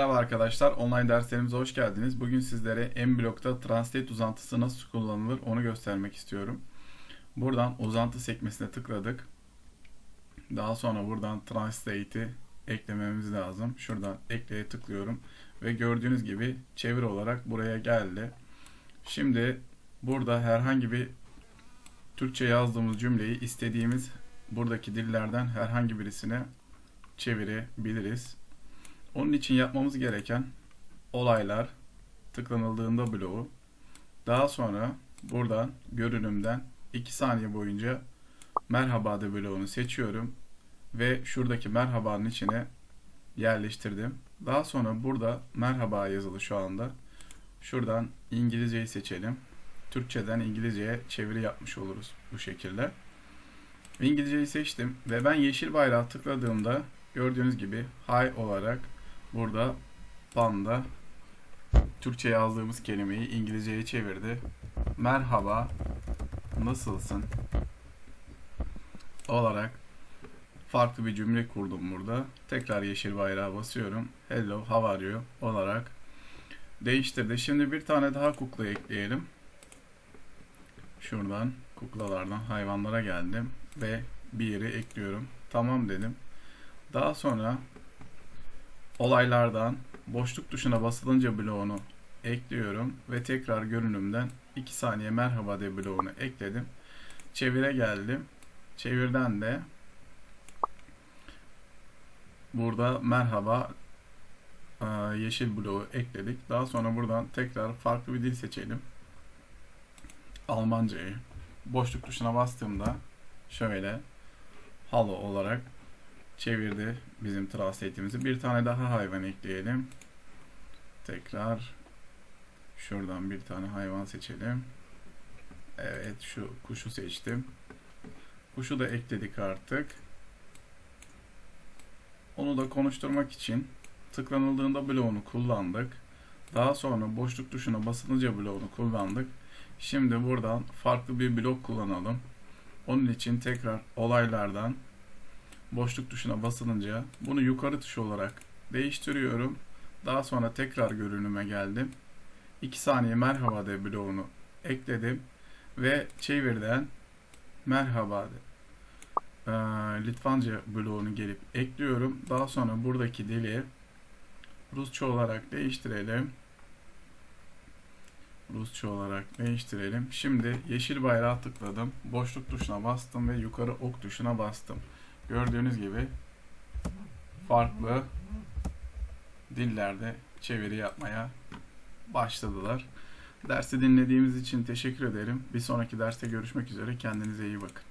arkadaşlar, online derslerimize hoş geldiniz. Bugün sizlere MBlock'ta Translate uzantısı nasıl kullanılır onu göstermek istiyorum. Buradan uzantı sekmesine tıkladık. Daha sonra buradan Translate'i eklememiz lazım. Şuradan ekleye tıklıyorum ve gördüğünüz gibi çevir olarak buraya geldi. Şimdi burada herhangi bir Türkçe yazdığımız cümleyi istediğimiz buradaki dillerden herhangi birisine çevirebiliriz. Onun için yapmamız gereken olaylar tıklanıldığında bloğu daha sonra buradan görünümden 2 saniye boyunca merhaba de bloğunu seçiyorum ve şuradaki merhabanın içine yerleştirdim. Daha sonra burada merhaba yazılı şu anda. Şuradan İngilizceyi seçelim. Türkçeden İngilizceye çeviri yapmış oluruz bu şekilde. İngilizceyi seçtim ve ben yeşil bayrağı tıkladığımda gördüğünüz gibi hi olarak burada panda Türkçe yazdığımız kelimeyi İngilizceye çevirdi. Merhaba, nasılsın? olarak farklı bir cümle kurdum burada. Tekrar yeşil bayrağa basıyorum. Hello, how are you? olarak değiştirdi. Şimdi bir tane daha kukla ekleyelim. Şuradan kuklalardan hayvanlara geldim ve bir yere ekliyorum. Tamam dedim. Daha sonra olaylardan boşluk tuşuna basılınca bloğunu ekliyorum ve tekrar görünümden 2 saniye merhaba de bloğunu ekledim. Çevire geldim. Çevirden de burada merhaba e, yeşil bloğu ekledik. Daha sonra buradan tekrar farklı bir dil seçelim. Almancayı. Boşluk tuşuna bastığımda şöyle halo olarak çevirdi bizim translate'imizi. Bir tane daha hayvan ekleyelim. Tekrar şuradan bir tane hayvan seçelim. Evet şu kuşu seçtim. Kuşu da ekledik artık. Onu da konuşturmak için tıklanıldığında bloğunu kullandık. Daha sonra boşluk tuşuna basılınca bloğunu kullandık. Şimdi buradan farklı bir blok kullanalım. Onun için tekrar olaylardan boşluk tuşuna basılınca bunu yukarı tuş olarak değiştiriyorum. Daha sonra tekrar görünüme geldim. 2 saniye merhaba de bloğunu ekledim ve çevirden merhaba de e, Litvanca bloğunu gelip ekliyorum. Daha sonra buradaki dili Rusça olarak değiştirelim. Rusça olarak değiştirelim. Şimdi yeşil bayrağı tıkladım. Boşluk tuşuna bastım ve yukarı ok tuşuna bastım. Gördüğünüz gibi farklı dillerde çeviri yapmaya başladılar. Dersi dinlediğimiz için teşekkür ederim. Bir sonraki derste görüşmek üzere. Kendinize iyi bakın.